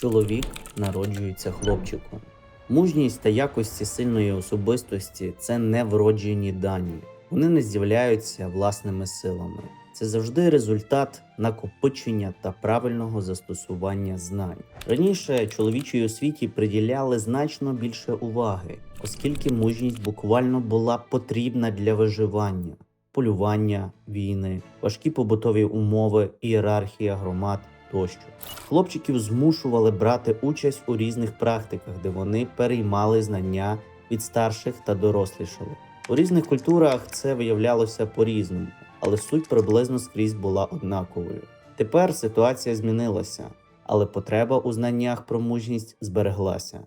Чоловік народжується хлопчиком. Мужність та якості сильної особистості це не вроджені дані. Вони не з'являються власними силами. Це завжди результат накопичення та правильного застосування знань. Раніше чоловічій освіті приділяли значно більше уваги, оскільки мужність буквально була потрібна для виживання, полювання, війни, важкі побутові умови, ієрархія громад тощо. Хлопчиків змушували брати участь у різних практиках, де вони переймали знання від старших та дорослішали. У різних культурах це виявлялося по-різному, але суть приблизно скрізь була однаковою. Тепер ситуація змінилася, але потреба у знаннях про мужність збереглася.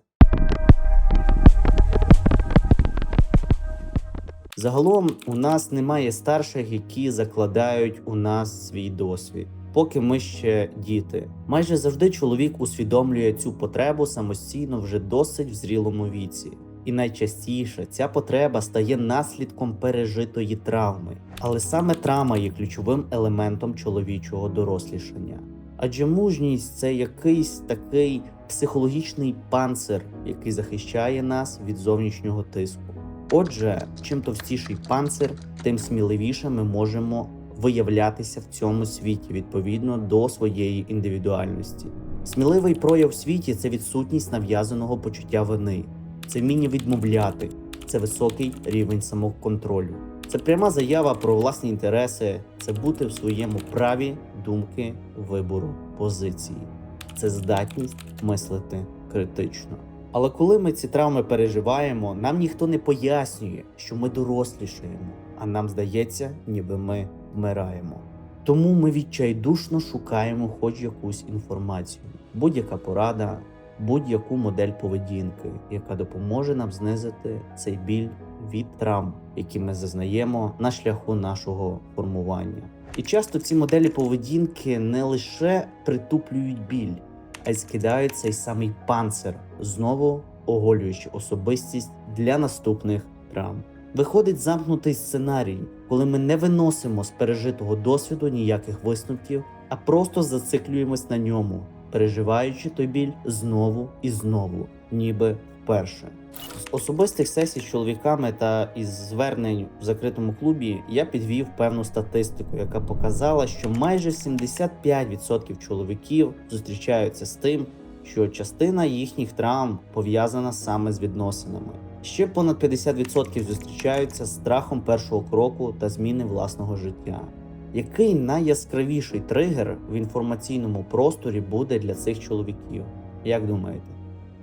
Загалом у нас немає старших, які закладають у нас свій досвід. Поки ми ще діти. Майже завжди чоловік усвідомлює цю потребу самостійно вже досить в зрілому віці. І найчастіше ця потреба стає наслідком пережитої травми. Але саме травма є ключовим елементом чоловічого дорослішання. Адже мужність це якийсь такий психологічний панцир, який захищає нас від зовнішнього тиску. Отже, чим товстіший панцир, тим сміливіше ми можемо виявлятися в цьому світі відповідно до своєї індивідуальності. Сміливий прояв в світі це відсутність нав'язаного почуття вини, це вміння відмовляти, це високий рівень самоконтролю. Це пряма заява про власні інтереси, це бути в своєму праві думки, вибору, позиції, це здатність мислити критично. Але коли ми ці травми переживаємо, нам ніхто не пояснює, що ми дорослішаємо, а нам здається, ніби ми вмираємо. Тому ми відчайдушно шукаємо хоч якусь інформацію, будь-яка порада, будь-яку модель поведінки, яка допоможе нам знизити цей біль від травм, які ми зазнаємо на шляху нашого формування. І часто ці моделі поведінки не лише притуплюють біль, а й скидають цей самий панцир, знову оголюючи особистість для наступних травм. Виходить замкнутий сценарій, коли ми не виносимо з пережитого досвіду ніяких висновків, а просто зациклюємось на ньому, переживаючи той біль знову і знову, ніби вперше. З особистих сесій з чоловіками та із звернень в закритому клубі я підвів певну статистику, яка показала, що майже 75% чоловіків зустрічаються з тим, що частина їхніх травм пов'язана саме з відносинами. Ще понад 50% зустрічаються з страхом першого кроку та зміни власного життя. Який найяскравіший тригер в інформаційному просторі буде для цих чоловіків? Як думаєте?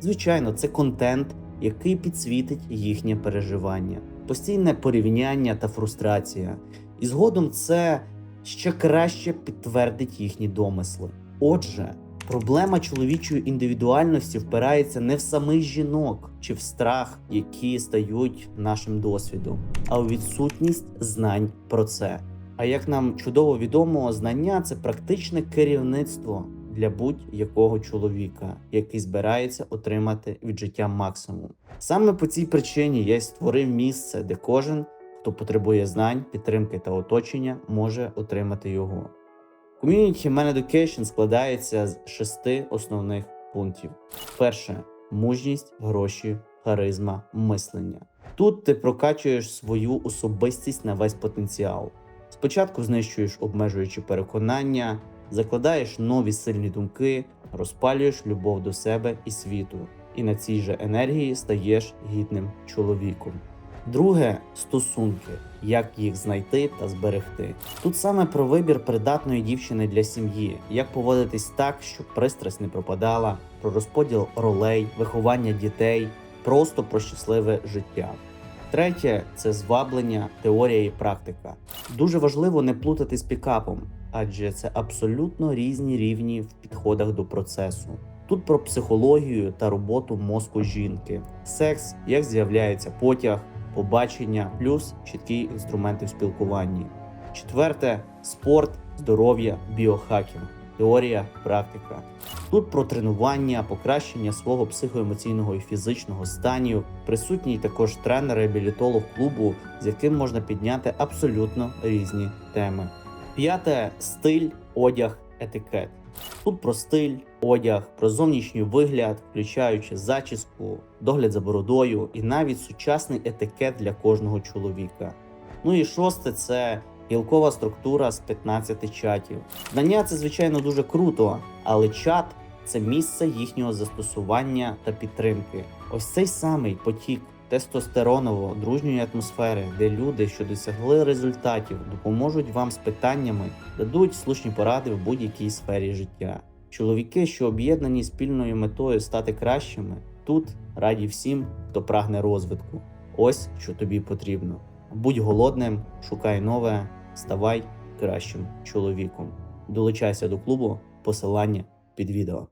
Звичайно, це контент, який підсвітить їхнє переживання, постійне порівняння та фрустрація. І згодом це ще краще підтвердить їхні домисли. Отже, Проблема чоловічої індивідуальності впирається не в самих жінок чи в страх, які стають нашим досвідом, а у відсутність знань про це. А як нам чудово відомо, знання це практичне керівництво для будь-якого чоловіка, який збирається отримати від життя максимум. Саме по цій причині я й створив місце, де кожен, хто потребує знань, підтримки та оточення, може отримати його. Community Man Education складається з шести основних пунктів: перше мужність, гроші, харизма, мислення. Тут ти прокачуєш свою особистість на весь потенціал. Спочатку знищуєш обмежуючі переконання, закладаєш нові сильні думки, розпалюєш любов до себе і світу, і на цій же енергії стаєш гідним чоловіком. Друге стосунки, як їх знайти та зберегти. Тут саме про вибір придатної дівчини для сім'ї, як поводитись так, щоб пристрасть не пропадала, про розподіл ролей, виховання дітей, просто про щасливе життя. Третє це зваблення, теорія і практика. Дуже важливо не плутати з пікапом, адже це абсолютно різні рівні в підходах до процесу. Тут про психологію та роботу мозку жінки, секс, як з'являється потяг, побачення, плюс чіткі інструменти в спілкуванні. Четверте спорт, здоров'я, біохакінг, теорія, практика. Тут про тренування, покращення свого психоемоційного і фізичного станів. Присутній також тренер-реабілітолог клубу, з яким можна підняти абсолютно різні теми. П'яте стиль, одяг, етикет. Тут про стиль, одяг, про зовнішній вигляд, включаючи зачіску, догляд за бородою і навіть сучасний етикет для кожного чоловіка. Ну і шосте це гілкова структура з 15 чатів. Знання це звичайно дуже круто, але чат це місце їхнього застосування та підтримки. Ось цей самий потік тестостероново дружньої атмосфери, де люди, що досягли результатів, допоможуть вам з питаннями, дадуть слушні поради в будь-якій сфері життя. Чоловіки, що об'єднані спільною метою стати кращими, тут раді всім, хто прагне розвитку. Ось що тобі потрібно. Будь голодним, шукай нове, ставай кращим чоловіком. Долучайся до клубу, посилання під відео.